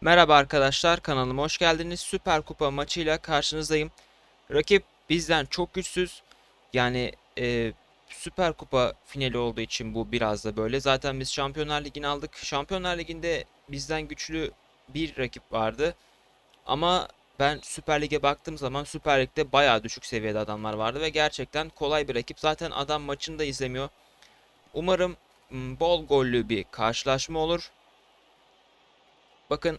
Merhaba arkadaşlar kanalıma hoş geldiniz. Süper Kupa maçıyla karşınızdayım. Rakip bizden çok güçsüz. Yani e, Süper Kupa finali olduğu için bu biraz da böyle. Zaten biz Şampiyonlar Ligi'ni aldık. Şampiyonlar Ligi'nde bizden güçlü bir rakip vardı. Ama ben Süper Lig'e baktığım zaman Süper Lig'de bayağı düşük seviyede adamlar vardı ve gerçekten kolay bir rakip. Zaten adam maçını da izlemiyor. Umarım bol gollü bir karşılaşma olur. Bakın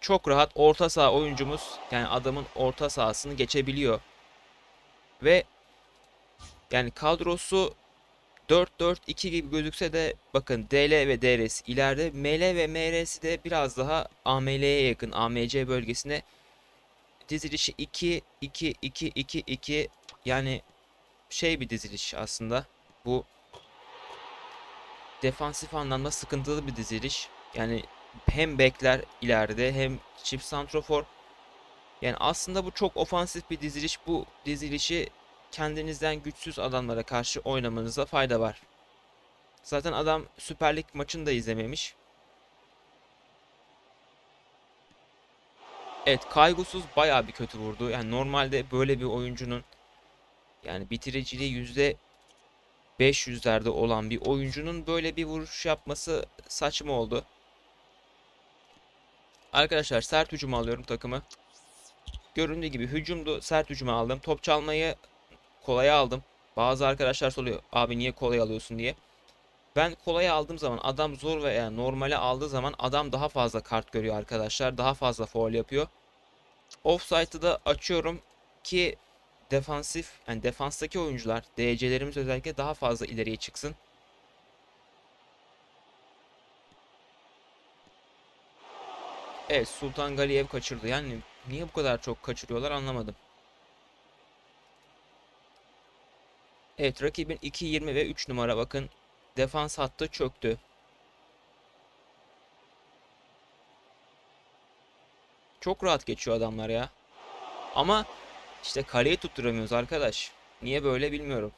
çok rahat orta saha oyuncumuz yani adamın orta sahasını geçebiliyor. Ve yani kadrosu 4-4-2 gibi gözükse de bakın DL ve DRS ileride ML ve MR'si de biraz daha AML'ye yakın AMC bölgesine dizilişi 2 2 2 2 2 yani şey bir diziliş aslında. Bu defansif anlamda sıkıntılı bir diziliş. Yani hem bekler ileride hem çift santrofor. Yani aslında bu çok ofansif bir diziliş. Bu dizilişi kendinizden güçsüz adamlara karşı oynamanıza fayda var. Zaten adam Süper Lig maçını da izlememiş. Evet, kaygısız bayağı bir kötü vurdu. Yani normalde böyle bir oyuncunun yani bitiriciliği yüzde 500'lerde olan bir oyuncunun böyle bir vuruş yapması saçma oldu. Arkadaşlar sert hücum alıyorum takımı. Göründüğü gibi hücumdu. Sert hücuma aldım. Top çalmayı kolaya aldım. Bazı arkadaşlar soruyor. Abi niye kolay alıyorsun diye. Ben kolaya aldığım zaman adam zor veya normale aldığı zaman adam daha fazla kart görüyor arkadaşlar. Daha fazla foul yapıyor. Offside'ı da açıyorum ki defansif yani defanstaki oyuncular DC'lerimiz özellikle daha fazla ileriye çıksın. Evet Sultan Galiyev kaçırdı. Yani niye bu kadar çok kaçırıyorlar anlamadım. Evet rakibin 2, 20 ve 3 numara bakın. Defans hattı çöktü. Çok rahat geçiyor adamlar ya. Ama işte kaleyi tutturamıyoruz arkadaş. Niye böyle bilmiyorum.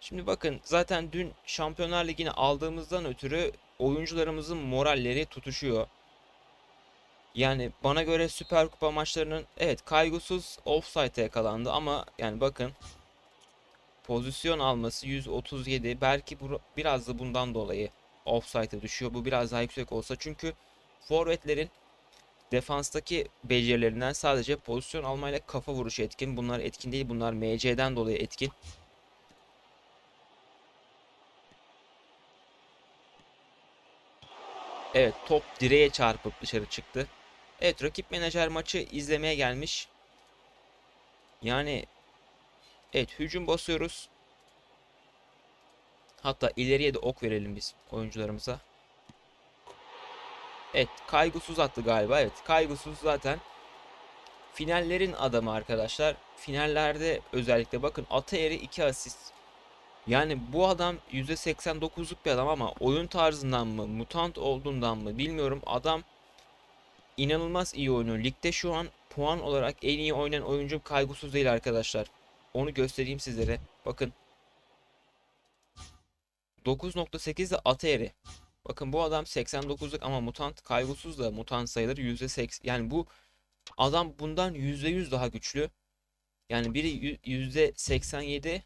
Şimdi bakın zaten dün Şampiyonlar Ligi'ni aldığımızdan ötürü oyuncularımızın moralleri tutuşuyor. Yani bana göre Süper Kupa maçlarının evet kaygısız offside'e yakalandı ama yani bakın pozisyon alması 137 belki bu, biraz da bundan dolayı offside'e düşüyor. Bu biraz daha yüksek olsa çünkü forvetlerin defanstaki becerilerinden sadece pozisyon almayla kafa vuruşu etkin. Bunlar etkin değil. Bunlar MC'den dolayı etkin. Evet top direğe çarpıp dışarı çıktı. Evet rakip menajer maçı izlemeye gelmiş. Yani evet hücum basıyoruz. Hatta ileriye de ok verelim biz oyuncularımıza. Evet kaygısız attı galiba. Evet kaygısız zaten finallerin adamı arkadaşlar. Finallerde özellikle bakın Ataer'i 2 asist. Yani bu adam %89'luk bir adam ama oyun tarzından mı, mutant olduğundan mı bilmiyorum. Adam inanılmaz iyi oynuyor. Ligde şu an puan olarak en iyi oynayan oyuncu kaygısız değil arkadaşlar. Onu göstereyim sizlere. Bakın. 9.8 de Ateri. Bakın bu adam 89'luk ama mutant kaygısız da mutant sayılır %80. Yani bu adam bundan %100 daha güçlü. Yani biri %87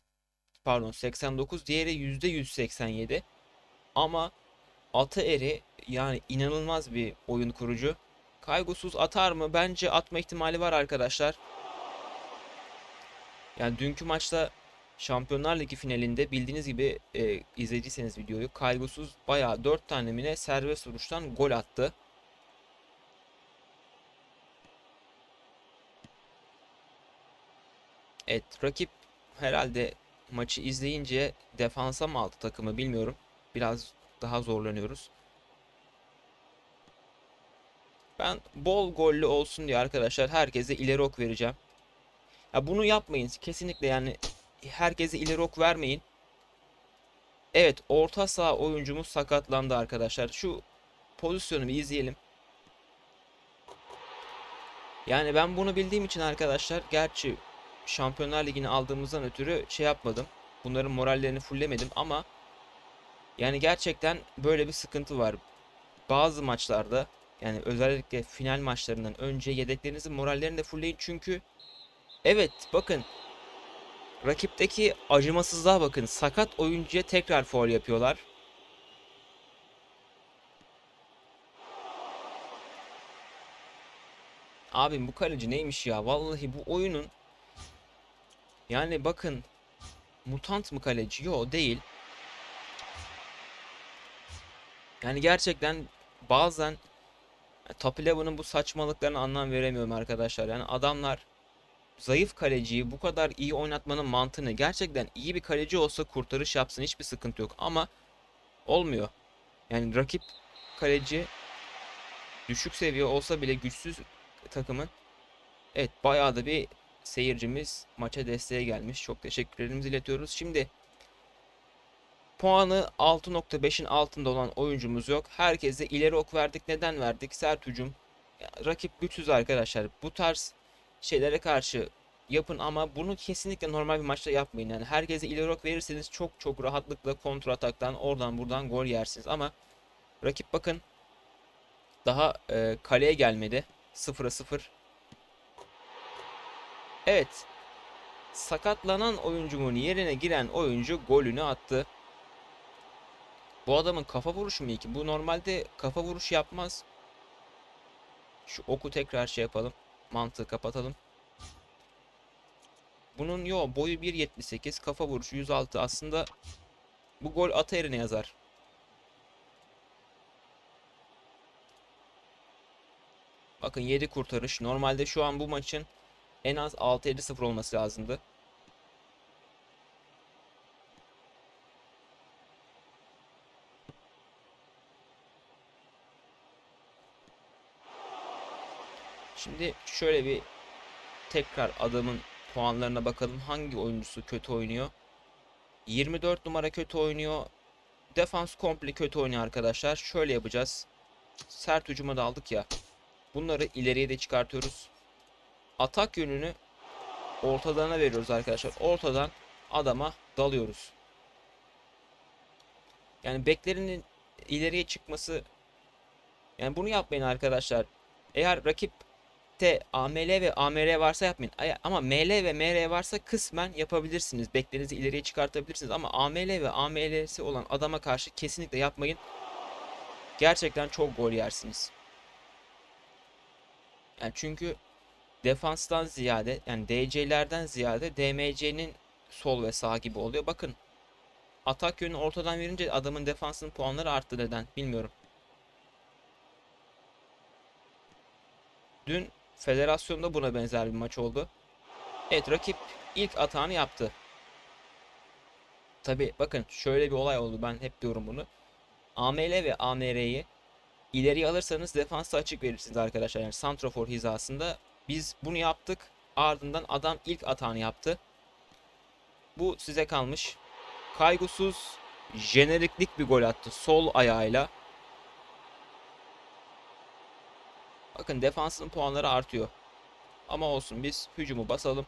pardon 89 diğeri %187. Ama Ataeri yani inanılmaz bir oyun kurucu. Kaygısız atar mı? Bence atma ihtimali var arkadaşlar. Yani dünkü maçta Şampiyonlar Ligi finalinde bildiğiniz gibi e, izlediyseniz videoyu kaygısız bayağı 4 tane mine serbest vuruştan gol attı. Evet rakip herhalde maçı izleyince defansa mı aldı takımı bilmiyorum. Biraz daha zorlanıyoruz. Ben bol gollü olsun diye arkadaşlar herkese ileri ok vereceğim. Ya bunu yapmayın kesinlikle yani herkese ileri ok vermeyin. Evet orta saha oyuncumuz sakatlandı arkadaşlar. Şu pozisyonu bir izleyelim. Yani ben bunu bildiğim için arkadaşlar gerçi Şampiyonlar Ligi'ni aldığımızdan ötürü şey yapmadım. Bunların morallerini fullemedim ama Yani gerçekten böyle bir sıkıntı var. Bazı maçlarda yani özellikle final maçlarından önce yedeklerinizin morallerini de fullleyin çünkü evet bakın rakipteki acımasızlığa bakın. Sakat oyuncuya tekrar faul yapıyorlar. Abim bu kaleci neymiş ya? Vallahi bu oyunun yani bakın mutant mı kaleci? Yo değil. Yani gerçekten bazen Top 11'ın bu saçmalıklarına anlam veremiyorum arkadaşlar. Yani adamlar zayıf kaleciyi bu kadar iyi oynatmanın mantığını gerçekten iyi bir kaleci olsa kurtarış yapsın hiçbir sıkıntı yok ama olmuyor. Yani rakip kaleci düşük seviye olsa bile güçsüz takımın evet bayağı da bir seyircimiz maça desteğe gelmiş. Çok teşekkürlerimizi iletiyoruz. Şimdi puanı 6.5'in altında olan oyuncumuz yok. Herkese ileri ok verdik. Neden verdik? Sert hücum. Rakip güçsüz arkadaşlar. Bu tarz şeylere karşı yapın ama bunu kesinlikle normal bir maçta yapmayın. Yani herkese ileri ok verirseniz çok çok rahatlıkla kontra ataktan oradan buradan gol yersiniz. Ama rakip bakın daha e, kaleye gelmedi. 0'a 0. Evet. Sakatlanan oyuncumun yerine giren oyuncu golünü attı. Bu adamın kafa vuruşu mu iyi ki? Bu normalde kafa vuruşu yapmaz. Şu oku tekrar şey yapalım. Mantığı kapatalım. Bunun yo boyu 1.78 kafa vuruşu 106 aslında bu gol ata yerine yazar. Bakın 7 kurtarış. Normalde şu an bu maçın en az 6-7-0 olması lazımdı. Şimdi şöyle bir tekrar adamın puanlarına bakalım. Hangi oyuncusu kötü oynuyor? 24 numara kötü oynuyor. Defans komple kötü oynuyor arkadaşlar. Şöyle yapacağız. Sert hücuma da aldık ya. Bunları ileriye de çıkartıyoruz. Atak yönünü ortalarına veriyoruz arkadaşlar. Ortadan adama dalıyoruz. Yani beklerinin ileriye çıkması yani bunu yapmayın arkadaşlar. Eğer rakip T, AML ve AMR varsa yapmayın. Ama ML ve MR varsa kısmen yapabilirsiniz. Beklerinizi ileriye çıkartabilirsiniz. Ama AML ve AML'si olan adama karşı kesinlikle yapmayın. Gerçekten çok gol yersiniz. Yani çünkü defanstan ziyade yani DC'lerden ziyade DMC'nin sol ve sağ gibi oluyor. Bakın atak yönünü ortadan verince adamın defansının puanları arttı neden bilmiyorum. Dün federasyonda buna benzer bir maç oldu. Evet rakip ilk atağını yaptı. Tabi bakın şöyle bir olay oldu ben hep diyorum bunu. AML ve AMR'yi ileriye alırsanız defansta açık verirsiniz arkadaşlar. Yani santrafor hizasında biz bunu yaptık. Ardından adam ilk atağını yaptı. Bu size kalmış. Kaygısız jeneriklik bir gol attı sol ayağıyla. Bakın defansın puanları artıyor. Ama olsun biz hücumu basalım.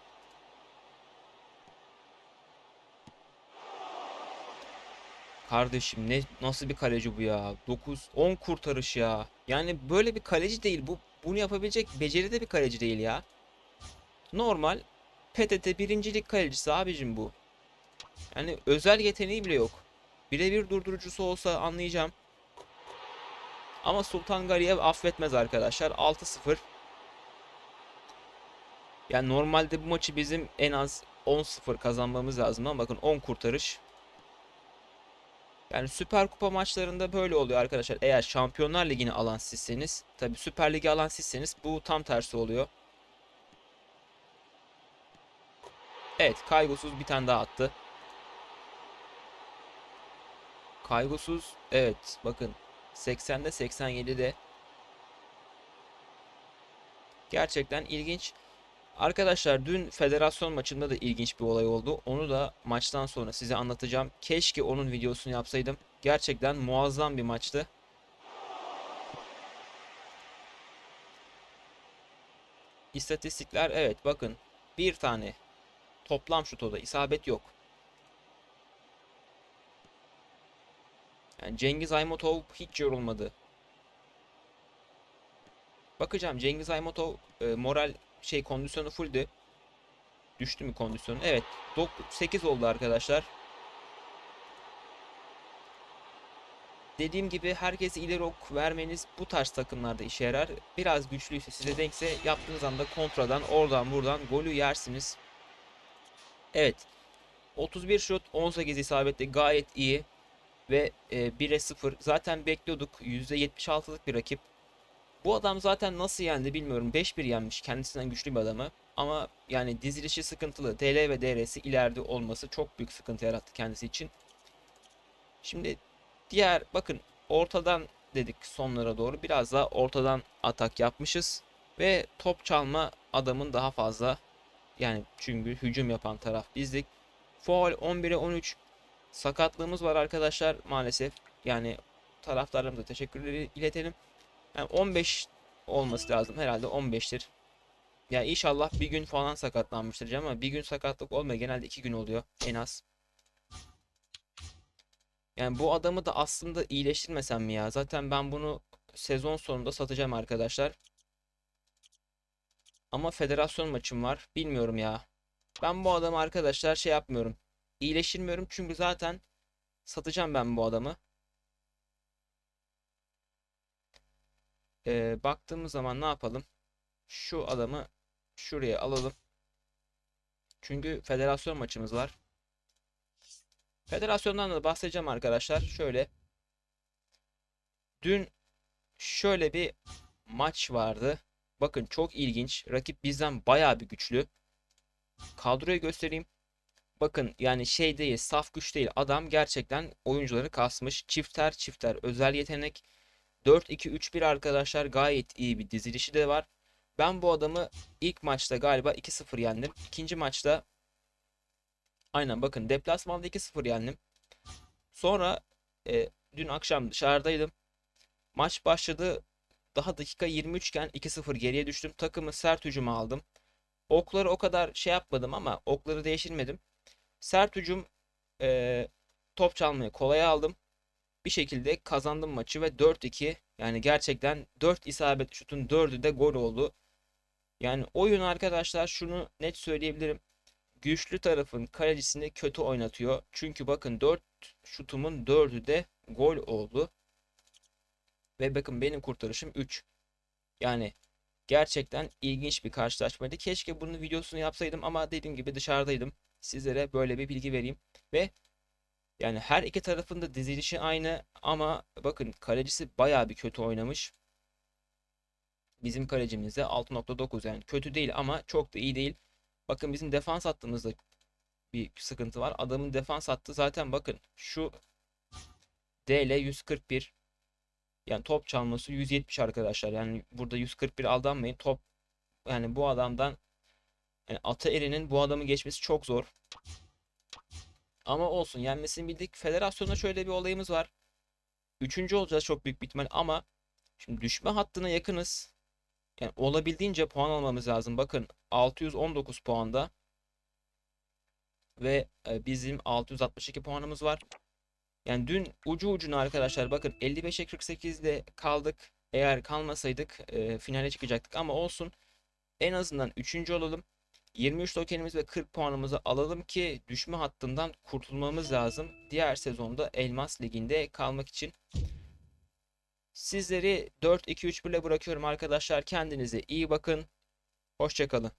Kardeşim ne nasıl bir kaleci bu ya? 9 10 kurtarış ya. Yani böyle bir kaleci değil bu. Bunu yapabilecek beceride bir kaleci değil ya. Normal PTT birincilik kalecisi abicim bu. Yani özel yeteneği bile yok. Birebir durdurucusu olsa anlayacağım. Ama Sultan Gariyev affetmez arkadaşlar. 6-0. Yani normalde bu maçı bizim en az 10-0 kazanmamız lazım ama bakın 10 kurtarış. Yani Süper Kupa maçlarında böyle oluyor arkadaşlar. Eğer Şampiyonlar Ligi'ni alan sizseniz, tabi Süper Ligi alan sizseniz bu tam tersi oluyor. Evet, kaygısız bir tane daha attı. Kaygısız, evet bakın 80'de 87'de. Gerçekten ilginç. Arkadaşlar dün federasyon maçında da ilginç bir olay oldu. Onu da maçtan sonra size anlatacağım. Keşke onun videosunu yapsaydım. Gerçekten muazzam bir maçtı. İstatistikler evet bakın. Bir tane toplam şutoda isabet yok. Yani Cengiz Aymatov hiç yorulmadı. Bakacağım Cengiz Aymatov e, moral şey kondisyonu fulldü. Düştü mü kondisyonu? Evet. 8 oldu arkadaşlar. Dediğim gibi herkese ileri ok vermeniz bu tarz takımlarda işe yarar. Biraz güçlüyse size denkse yaptığınız anda kontradan oradan buradan golü yersiniz. Evet. 31 şut 18 isabetli gayet iyi. Ve e, 1'e 0. Zaten bekliyorduk. %76'lık bir rakip. Bu adam zaten nasıl yendi bilmiyorum. 5-1 yenmiş kendisinden güçlü bir adamı. Ama yani dizilişi sıkıntılı. DL ve DR'si ileride olması çok büyük sıkıntı yarattı kendisi için. Şimdi diğer bakın ortadan dedik sonlara doğru biraz daha ortadan atak yapmışız. Ve top çalma adamın daha fazla yani çünkü hücum yapan taraf bizdik. Foul 11'e 13 sakatlığımız var arkadaşlar maalesef. Yani taraftarlarımıza teşekkürleri iletelim. Yani 15 olması lazım herhalde 15'tir. Ya inşallah bir gün falan sakatlanmıştır ama bir gün sakatlık olmuyor. Genelde iki gün oluyor en az. Yani bu adamı da aslında iyileştirmesem mi ya? Zaten ben bunu sezon sonunda satacağım arkadaşlar. Ama federasyon maçım var. Bilmiyorum ya. Ben bu adamı arkadaşlar şey yapmıyorum. İyileştirmiyorum çünkü zaten satacağım ben bu adamı. Ee, baktığımız zaman ne yapalım? Şu adamı şuraya alalım. Çünkü federasyon maçımız var. Federasyondan da bahsedeceğim arkadaşlar. Şöyle. Dün şöyle bir maç vardı. Bakın çok ilginç. Rakip bizden bayağı bir güçlü. Kadroyu göstereyim. Bakın yani şey değil, saf güç değil. Adam gerçekten oyuncuları kasmış. Çifter çifter özel yetenek. 4-2-3-1 arkadaşlar gayet iyi bir dizilişi de var. Ben bu adamı ilk maçta galiba 2-0 yendim. İkinci maçta aynen bakın deplasmanda 2-0 yendim. Sonra e, dün akşam dışarıdaydım. Maç başladı. Daha dakika 23 iken 2-0 geriye düştüm. Takımı sert hücuma aldım. Okları o kadar şey yapmadım ama okları değiştirmedim. Sert hücum e, top çalmayı kolay aldım. Bir şekilde kazandım maçı ve 4-2 yani gerçekten 4 isabet şutun 4'ü de gol oldu. Yani oyun arkadaşlar şunu net söyleyebilirim. Güçlü tarafın kalecisini kötü oynatıyor. Çünkü bakın 4 şutumun 4'ü de gol oldu. Ve bakın benim kurtarışım 3. Yani gerçekten ilginç bir karşılaşmaydı. Keşke bunun videosunu yapsaydım ama dediğim gibi dışarıdaydım. Sizlere böyle bir bilgi vereyim. Ve yani her iki tarafında dizilişi aynı ama bakın kalecisi baya bir kötü oynamış. Bizim kalecimizde 6.9 yani kötü değil ama çok da iyi değil. Bakın bizim defans hattımızda bir sıkıntı var. Adamın defans hattı zaten bakın şu DL 141 yani top çalması 170 arkadaşlar. Yani burada 141 aldanmayın. Top yani bu adamdan yani Ata Eri'nin bu adamı geçmesi çok zor. Ama olsun yenmesini bildik. Federasyonda şöyle bir olayımız var. Üçüncü olacağız çok büyük bir ihtimal ama şimdi düşme hattına yakınız. Yani olabildiğince puan almamız lazım. Bakın 619 puanda ve e, bizim 662 puanımız var. Yani dün ucu ucuna arkadaşlar bakın 55'e 48'de kaldık. Eğer kalmasaydık e, finale çıkacaktık ama olsun. En azından 3. olalım. 23 tokenimiz ve 40 puanımızı alalım ki düşme hattından kurtulmamız lazım. Diğer sezonda Elmas Ligi'nde kalmak için. Sizleri 4-2-3-1 ile bırakıyorum arkadaşlar. Kendinize iyi bakın. Hoşçakalın.